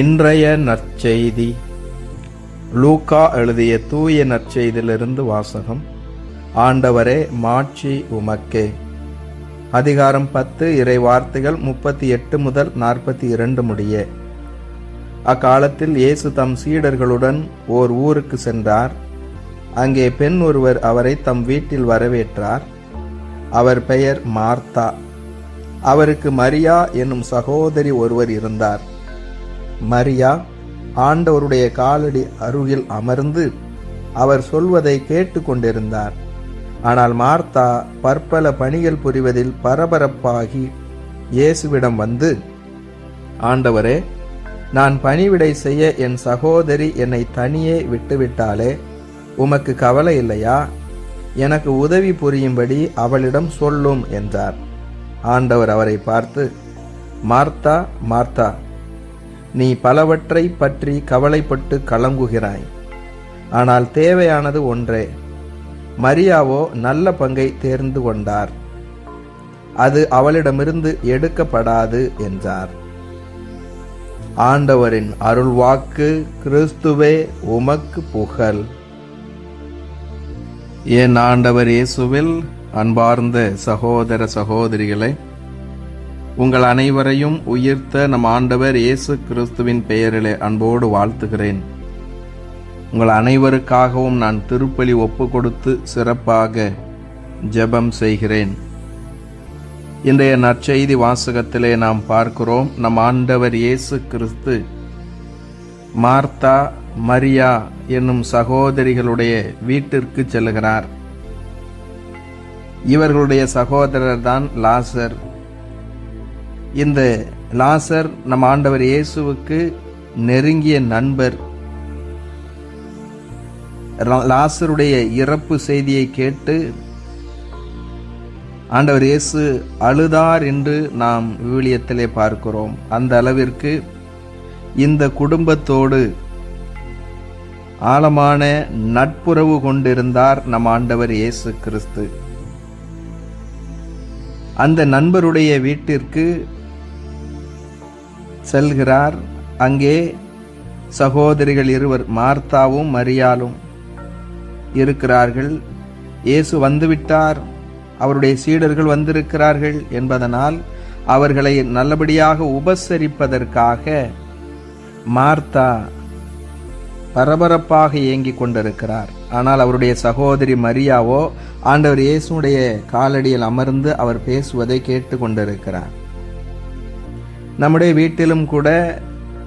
இன்றைய நற்செய்தி. லூக்கா எழுதிய தூய நற்செய்தியிலிருந்து வாசகம். ஆண்டவரே மாட்சி உமக்கே. அதிகாரம் பத்து இறை வார்த்தைகள் முப்பத்தி எட்டு முதல் நாற்பத்தி இரண்டு முடிய. அக்காலத்தில் இயேசு தம் சீடர்களுடன் ஓர் ஊருக்கு சென்றார். அங்கே பெண் ஒருவர் அவரை தம் வீட்டில் வரவேற்றார். அவர் பெயர் மார்த்தா. அவருக்கு மரியா என்னும் சகோதரி ஒருவர் இருந்தார். மரியா ஆண்டவருடைய காலடி அருகில் அமர்ந்து அவர் சொல்வதை கேட்டுக்கொண்டிருந்தார். ஆனால் மார்த்தா பற்பல பணிகள் புரிவதில் பரபரப்பாகி இயேசுவிடம் வந்து ஆண்டவரே நான் பணிவிடை செய்ய என் சகோதரி என்னை தனியே விட்டுவிட்டாலே உமக்கு கவலை இல்லையா? எனக்கு உதவி புரியும்படி அவளிடம் சொல்லும் என்றார். ஆண்டவர் அவரை பார்த்து மார்த்தா மார்த்தா நீ பலவற்றை பற்றி கவலைப்பட்டு கலங்குகிறாய். ஆனால் தேவையானது ஒன்றே. மரியாவோ நல்ல பங்கை தேர்ந்து கொண்டார். அது அவளிடமிருந்து எடுக்கப்படாது என்றார். ஆண்டவரின் அருள்வாக்கு கிறிஸ்துவே உமக்கு புகழ். என் ஆண்டவர் இயேசுவில் அன்பார்ந்த சகோதர சகோதரிகளை உங்கள் அனைவரையும் உயிர்த்த நம் ஆண்டவர் இயேசு கிறிஸ்துவின் பெயரிலே அன்போடு வாழ்த்துகிறேன். உங்கள் அனைவருக்காகவும் நான் திருப்பலி ஒப்பு கொடுத்து சிறப்பாக ஜெபம் செய்கிறேன். இன்றைய நற்செய்தி வாசகத்திலே நாம் பார்க்கிறோம் நம் ஆண்டவர் இயேசு கிறிஸ்து மார்த்தா மரியா என்னும் சகோதரிகளுடைய வீட்டிற்கு செல்கிறார். இவர்களுடைய சகோதரர் தான் லாசர். இந்த லாசர் நம் ஆண்டவர் இயேசுவுக்கு நெருங்கிய நண்பர். லாசருடைய இறப்பு செய்தியை கேட்டு ஆண்டவர் இயேசு அழுதார் என்று நாம் விவிலியத்திலே பார்க்கிறோம். அந்த அளவிற்கு இந்த குடும்பத்தோடு ஆழமான நட்புறவு கொண்டிருந்தார் நம் ஆண்டவர் இயேசு கிறிஸ்து. அந்த நண்பருடைய வீட்டிற்கு செல்கிறார். அங்கே சகோதரிகள் இருவர் மார்த்தாவும் மரியாலும் இருக்கிறார்கள். இயேசு வந்துவிட்டார். அவருடைய சீடர்கள் வந்திருக்கிறார்கள் என்பதனால் அவர்களை நல்லபடியாக உபசரிப்பதற்காக மார்த்தா பரபரப்பாக இயங்கிக் கொண்டிருக்கிறார். ஆனால் அவருடைய சகோதரி மரியாவோ ஆண்டவர் இயேசுடைய காலடியில் அமர்ந்து அவர் பேசுவதை கேட்டு கொண்டிருக்கிறார். நம்முடைய வீட்டிலும் கூட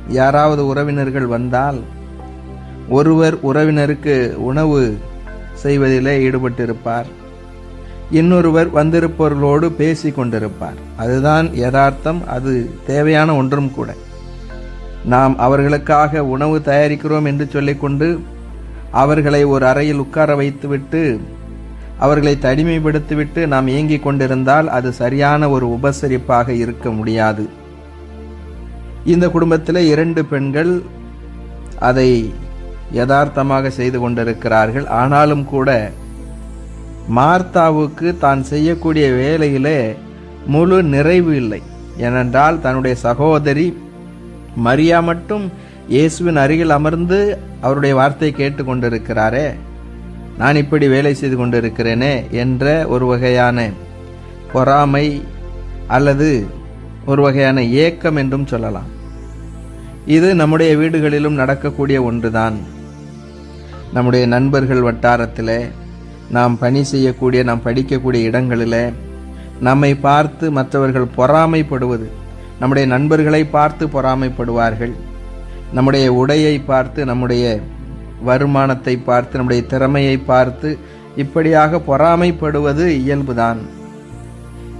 யாராவது உறவினர்கள் வந்தால் ஒருவர் உறவினருக்கு உணவு செய்வதிலே ஈடுபட்டிருப்பார். இன்னொருவர் வந்திருப்பவர்களோடு பேசி கொண்டிருப்பார். அதுதான் யதார்த்தம் அது தேவையான ஒன்றும் கூட. நாம் அவர்களுக்காக உணவு தயாரிக்கிறோம் என்று சொல்லிக்கொண்டு அவர்களை ஒரு அறையில் உட்கார வைத்துவிட்டு அவர்களை தனிமைப்படுத்திவிட்டு நாம் இயங்கிக் கொண்டிருந்தால் அது சரியான ஒரு உபசரிப்பாக இருக்க முடியாது. இந்த குடும்பத்தில் இரண்டு பெண்கள் அதை யதார்த்தமாக செய்து கொண்டிருக்கிறார்கள். ஆனாலும் கூட மார்த்தாவுக்கு தான் செய்யக்கூடிய வேலையிலே முழு நிறைவு இல்லை. ஏனென்றால் தன்னுடைய சகோதரி மரியா மட்டும் இயேசுவின் அருகில் அமர்ந்து அவருடைய வார்த்தை கேட்டு கொண்டிருக்கிறாரே நான் இப்படி வேலை செய்து கொண்டிருக்கிறேனே என்ற ஒரு வகையான பொறாமை அல்லது ஒரு வகையான ஏக்கம் என்றும் சொல்லலாம். இது நம்முடைய வீடுகளிலும் நடக்கக்கூடிய ஒன்றுதான். நம்முடைய நண்பர்கள் வட்டாரத்தில் நாம் பணி செய்யக்கூடிய நாம் படிக்கக்கூடிய இடங்களில் நம்மை பார்த்து மற்றவர்கள் பொறாமைப்படுவது நம்முடைய நண்பர்களை பார்த்து பொறாமைப்படுவார்கள் நம்முடைய உடையை பார்த்து நம்முடைய வருமானத்தை பார்த்து நம்முடைய திறமையை பார்த்து இப்படியாக பொறாமைப்படுவது இயல்புதான்.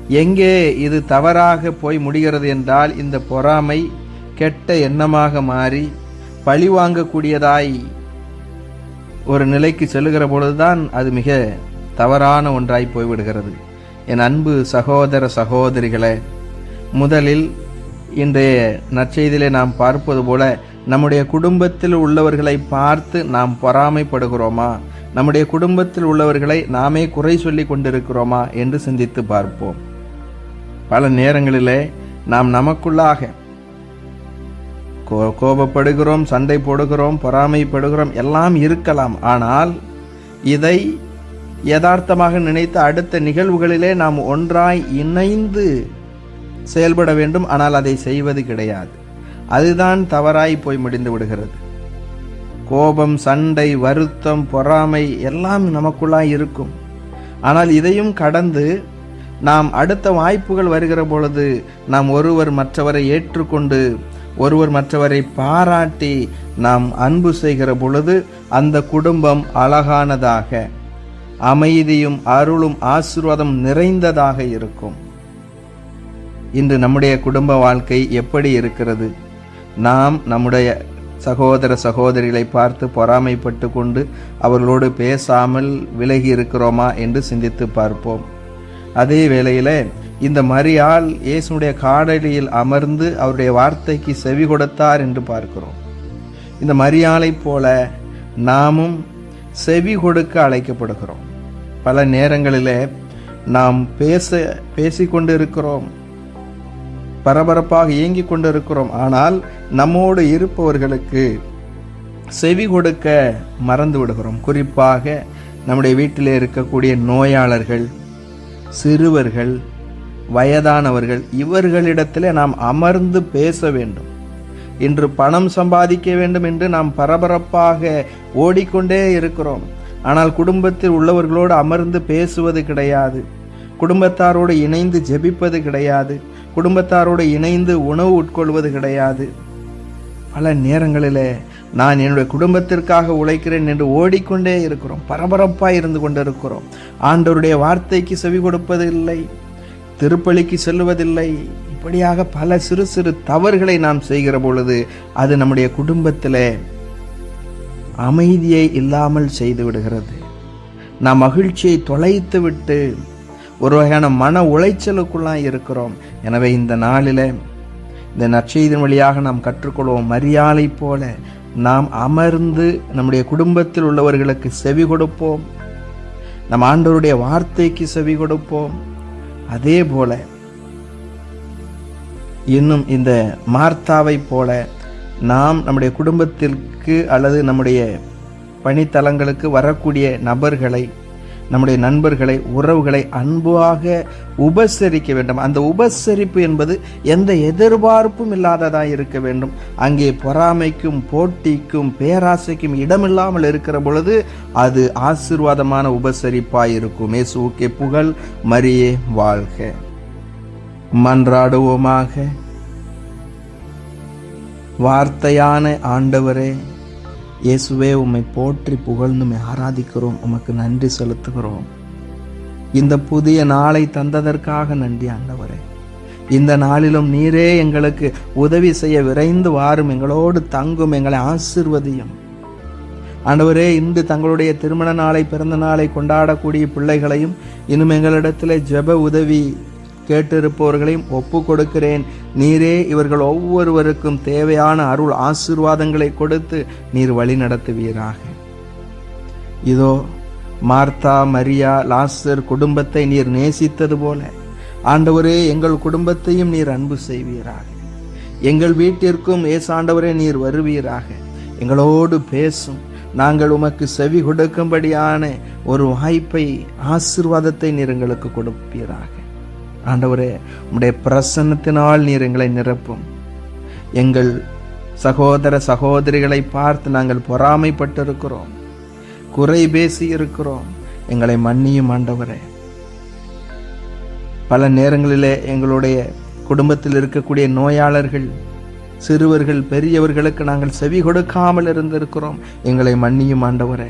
எங்கே இது தவறாக போய் முடிகிறது என்றால் இந்த பொறாமை கெட்ட எண்ணமாக மாறி பழிவாங்கக்கூடியதாய் ஒரு நிலைக்கு செல்லுகிற பொழுதுதான் அது மிக தவறான ஒன்றாய் போய்விடுகிறது. என் அன்பு சகோதர சகோதரிகளே முதலில் இன்றைய நற்செய்தியிலே நாம் பார்ப்பது போல நம்முடைய குடும்பத்தில் உள்ளவர்களை பார்த்து நாம் பொறாமைப்படுகிறோமா? நம்முடைய குடும்பத்தில் உள்ளவர்களை நாமே குறை சொல்லி கொண்டிருக்கிறோமா? என்று சிந்தித்து பார்ப்போம். பல நேரங்களிலே நாம் நமக்குள்ளாக கோ கோபப்படுகிறோம் சண்டை போடுகிறோம் பொறாமைப்படுகிறோம் எல்லாம் இருக்கலாம். ஆனால் இதை யதார்த்தமாக நினைத்து அடுத்த நிகழ்வுகளிலே நாம் ஒன்றாய் இணைந்து செயல்பட வேண்டும். ஆனால் அதை செய்வது கிடையாது. அதுதான் தவறாய் போய் முடிந்து விடுகிறது. கோபம் சண்டை வருத்தம் பொறாமை எல்லாம் நமக்குள்ளாய் இருக்கும். ஆனால் இதையும் கடந்து நாம் அடுத்த வாய்ப்புகள் வருகிற பொழுது நாம் ஒருவர் மற்றவரை ஏற்றுக்கொண்டு ஒருவர் மற்றவரை பாராட்டி நாம் அன்பு செய்கிற பொழுது அந்த குடும்பம் அழகானதாக அமைதியும் அருளும் ஆசீர்வாதம் நிறைந்ததாக இருக்கும். இன்று நம்முடைய குடும்ப வாழ்க்கை எப்படி இருக்கிறது? நாம் நம்முடைய சகோதர சகோதரிகளை பார்த்து பொறாமைப்பட்டு கொண்டு அவர்களோடு பேசாமல் விலகி இருக்கிறோமா என்று சிந்தித்து பார்ப்போம். அதே வேளையில் இந்த மரியாள் இயேசுடைய காடலியில் அமர்ந்து அவருடைய வார்த்தைக்கு செவி கொடுத்தார் என்று பார்க்கிறோம். இந்த மரியாளைப் போல நாமும் செவி கொடுக்க அழைக்கப்படுகிறோம். பல நேரங்களில் நாம் பேச பேசிக்கொண்டு இருக்கிறோம் பரபரப்பாக இயங்கிக் கொண்டிருக்கிறோம். ஆனால் நம்மோடு இருப்பவர்களுக்கு செவி கொடுக்க மறந்து விடுகிறோம். குறிப்பாக நம்முடைய வீட்டில் இருக்கக்கூடிய நோயாளர்கள் சிறுவர்கள் வயதானவர்கள் இவர்களிடத்தில் நாம் அமர்ந்து பேச வேண்டும். இன்று பணம் சம்பாதிக்க வேண்டும் என்று நாம் பரபரப்பாக ஓடிக்கொண்டே இருக்கிறோம். ஆனால் குடும்பத்தில் உள்ளவர்களோடு அமர்ந்து பேசுவது கிடையாது. குடும்பத்தாரோடு இணைந்து ஜெபிப்பது கிடையாது. குடும்பத்தாரோடு இணைந்து உணவு உட்கொள்வது கிடையாது. பல நேரங்களில் நான் என்னுடைய குடும்பத்திற்காக உழைக்கிறேன் என்று ஓடிக்கொண்டே இருக்கிறோம். பரபரப்பாக இருந்து கொண்டு இருக்கிறோம் ஆண்டவருடைய வார்த்தைக்கு செவி கொடுப்பதில்லை. திருப்பலிக்கு செல்லுவதில்லை. இப்படியாக பல சிறு சிறு தவறுகளை நாம் செய்கிற பொழுது அது நம்முடைய குடும்பத்தில் அமைதியை இல்லாமல் செய்து விடுகிறது. நாம் மகிழ்ச்சியை தொலைத்து விட்டு ஒரு வகையான மன உளைச்சலுக்குள்ளாம் இருக்கிறோம். எனவே இந்த நாளில் இந்த நற்செய்தின் வழியாக நாம் கற்றுக்கொள்வோம். மரியாதை போல நாம் அமர்ந்து நம்முடைய குடும்பத்தில் உள்ளவர்களுக்கு செவி கொடுப்போம். நம் ஆண்டவருடைய வார்த்தைக்கு செவி கொடுப்போம். அதே போல இன்னும் இந்த மார்த்தாவை போல நாம் நம்முடைய குடும்பத்திற்கு அல்லது நம்முடைய பணித்தலங்களுக்கு வரக்கூடிய நபர்களை நம்முடைய நண்பர்களை உறவுகளை அன்பாக உபசரிக்க வேண்டும். அந்த உபசரிப்பு என்பது எந்த எதிர்பார்ப்பும் இல்லாததாக இருக்க வேண்டும். அங்கே பொறாமைக்கும் போட்டிக்கும் பேராசைக்கும் இடமில்லாமல் இருக்கிற பொழுது அது ஆசீர்வாதமான உபசரிப்பாக இருக்கும். இயேசுவுக்கே புகழ் மரியே வாழ்க. மன்றாடுவோமாக. வார்த்தையான ஆண்டவரே இயேசுவே உம்மை போற்றி புகழ்ந்து ஆராதிக்கிறோம். உமக்கு நன்றி செலுத்துகிறோம். இந்த புதிய நாளை தந்ததற்காக நன்றி ஆண்டவரே. இந்த நாளிலும் நீரே எங்களுக்கு உதவி செய்ய விரைந்து வாரும். எங்களோடு தங்கும் எங்களை ஆசிர்வதியும். ஆண்டவரே இன்று தங்களுடைய திருமண நாளை பிறந்த நாளை கொண்டாடக்கூடிய பிள்ளைகளையும் இன்னும் எங்களிடத்தில் ஜெப உதவி கேட்டிருப்பவர்களையும் ஒப்பு கொடுக்கிறேன் நீரே இவர்கள் ஒவ்வொருவருக்கும் தேவையான அருள் ஆசீர்வாதங்களை கொடுத்து நீர் வழி நடத்துவீராக. இதோ மார்த்தா மரியா லாசர் குடும்பத்தை நீர் நேசித்தது போல ஆண்டவரே எங்கள் குடும்பத்தையும் நீர் அன்பு செய்வீராக. எங்கள் வீட்டிற்கும் ஏசாண்டவரே நீர் வருவீராக. எங்களோடு பேசும் நாங்கள் உமக்கு செவி கொடுக்கும்படியான ஒரு வாய்ப்பை ஆசிர்வாதத்தை நீர் எங்களுக்கு கொடுப்பீராக. ஆண்டவரே உம்முடைய பிரசன்னத்தினால் நீர் எங்களை நிரப்பும். எங்கள் சகோதர சகோதரிகளை பார்த்து நாங்கள் பொறாமைப்பட்டு இருக்கிறோம் குறை பேசி இருக்கிறோம் எங்களை மன்னியும் ஆண்டவரே. பல நேரங்களிலே எங்களுடைய குடும்பத்தில் இருக்கக்கூடிய நோயாளர்கள் சிறுவர்கள் பெரியவர்களுக்கு நாங்கள் செவி கொடுக்காமல் இருந்திருக்கிறோம். எங்களை மன்னியும் ஆண்டவரே.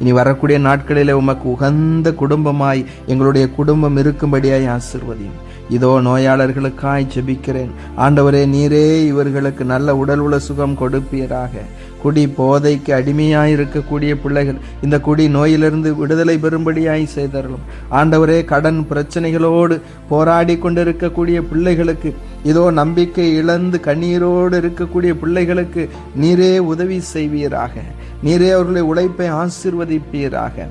இனி வரக்கூடிய நாட்களில் உமக்கு உகந்த குடும்பமாய் எங்களுடைய குடும்பம் இருக்கும்படியாய் ஆசிர்வதியும். இதோ நோயாளர்களுக்காய் ஜெபிக்கிறேன். ஆண்டவரே நீரே இவர்களுக்கு நல்ல உடல் உல சுகம் கொடுப்பீராக. குடி போதைக்கு அடிமையாய் இருக்கக்கூடிய பிள்ளைகள் இந்த குடி நோயிலிருந்து விடுதலை பெறும்படியாய் செய்தரலும் ஆண்டவரே கடன் பிரச்சனைகளோடு போராடி கொண்டிருக்கக்கூடிய பிள்ளைகளுக்கு இதோ நம்பிக்கை இழந்து கண்ணீரோடு இருக்கக்கூடிய பிள்ளைகளுக்கு நீரே உதவி செய்வீராக. நீரே அவர்களுடைய உழைப்பை ஆசிர்வதிப்பீராக.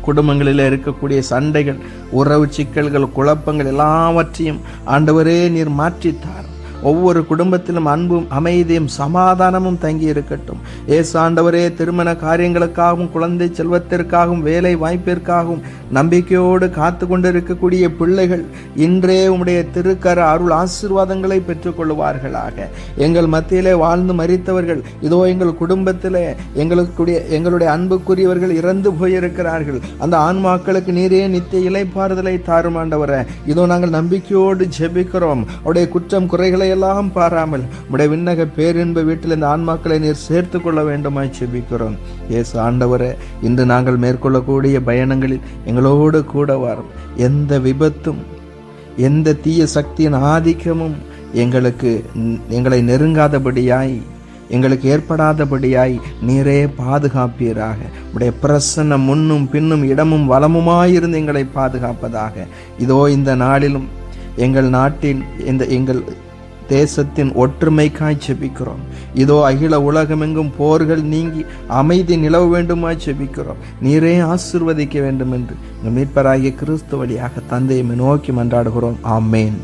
குடும்பங்களில் இருக்கக்கூடிய சண்டைகள் உறவு சிக்கல்கள் குழப்பங்கள் எல்லாவற்றையும் ஆண்டவரே நீர் மாற்றித்தார். ஒவ்வொரு குடும்பத்திலும் அன்பும் அமைதியும் சமாதானமும் தங்கி இருக்கட்டும் ஏசாண்டவரே திருமண காரியங்களுக்காகவும் குழந்தை செல்வத்திற்காகவும் வேலை வாய்ப்பிற்காகவும் நம்பிக்கையோடு காத்து கொண்டிருக்கக்கூடிய பிள்ளைகள் இன்றே உம்முடைய திருக்கர அருள் ஆசீர்வாதங்களை பெற்றுக்கொள்வார்களாக எங்கள் மத்தியிலே வாழ்ந்து மறித்தவர்கள் இதோ எங்கள் குடும்பத்திலே எங்களுக்குடைய எங்களுடைய அன்புக்குரியவர்கள் இறந்து போயிருக்கிறார்கள். அந்த ஆன்மாக்களுக்கு நீரே நித்திய இலைப்பாறுதலை தாருமாண்டவர இதோ நாங்கள் நம்பிக்கையோடு ஜெபிக்கிறோம். அவருடைய குற்றம் குறைகளை எல்லாம் பாராமல் உடைய விண்ணக பேரின்ப வீட்டில் இந்த ஆன்மாக்களை நீர் சேர்த்து கொள்ள வேண்டுமாய் செபிக்கிறோம். ஏசு ஆண்டவரே இன்று நாங்கள் மேற்கொள்ளக்கூடிய பயணங்களில் எங்களோடு கூட வரும். எந்த விபத்தும் எந்த தீய சக்தியின் ஆதிக்கமும் எங்களுக்கு எங்களை நெருங்காதபடியாய் எங்களுக்கு ஏற்படாதபடியாய் நீரே பாதுகாப்பீராக. உடைய பிரசன்னம் முன்னும் பின்னும் இடமும் வளமுமாயிருந்து எங்களை பாதுகாப்பதாக. இதோ இந்த நாளிலும் எங்கள் நாட்டின் இந்த எங்கள் தேசத்தின் ஒற்றுமைக்காய் செபிக்கிறோம் இதோ அகில உலகமெங்கும் போர்கள் நீங்கி அமைதி நிலவ வேண்டுமாய் செபிக்கிறோம் நீரே ஆசிர்வதிக்க வேண்டும் என்று மீட்பராகிய கிறிஸ்து வழியாக தந்தையை நோக்கி மன்றாடுகிறோம். ஆமேன்.